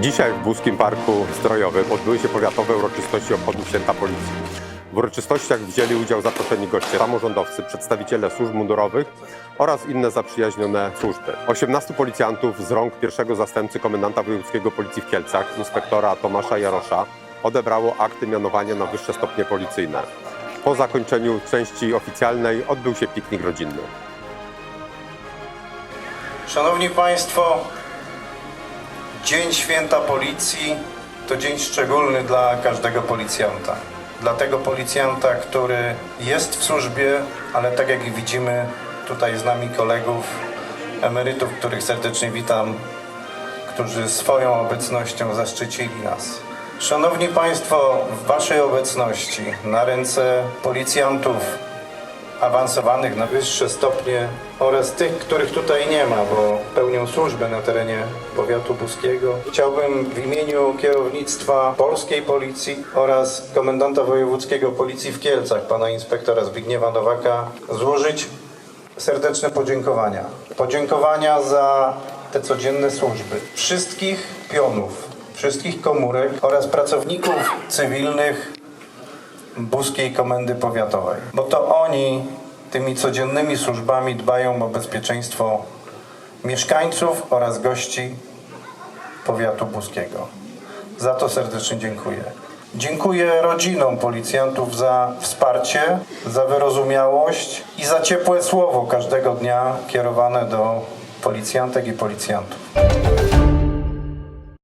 Dzisiaj w Buskim Parku Zdrojowym odbyły się powiatowe uroczystości obchodów Święta Policji. W uroczystościach wzięli udział zaproszeni goście, samorządowcy, przedstawiciele służb mundurowych oraz inne zaprzyjaźnione służby. 18 policjantów z rąk pierwszego zastępcy komendanta wojewódzkiego policji w Kielcach, inspektora Tomasza Jarosza, odebrało akty mianowania na wyższe stopnie policyjne. Po zakończeniu części oficjalnej odbył się piknik rodzinny. Szanowni Państwo, Dzień Święta Policji to dzień szczególny dla każdego policjanta. Dla tego policjanta, który jest w służbie, ale tak jak widzimy tutaj z nami kolegów, emerytów, których serdecznie witam, którzy swoją obecnością zaszczycili nas. Szanowni Państwo, w Waszej obecności na ręce policjantów awansowanych na wyższe stopnie oraz tych, których tutaj nie ma, bo pełnią służbę na terenie powiatu buskiego. Chciałbym w imieniu kierownictwa polskiej policji oraz komendanta wojewódzkiego policji w Kielcach, pana inspektora Zbigniewa Nowaka, złożyć serdeczne podziękowania. Podziękowania za te codzienne służby. Wszystkich pionów, wszystkich komórek oraz pracowników cywilnych Buskiej Komendy Powiatowej. Bo to oni tymi codziennymi służbami dbają o bezpieczeństwo mieszkańców oraz gości powiatu buskiego. Za to serdecznie dziękuję. Dziękuję rodzinom policjantów za wsparcie, za wyrozumiałość i za ciepłe słowo każdego dnia kierowane do policjantek i policjantów.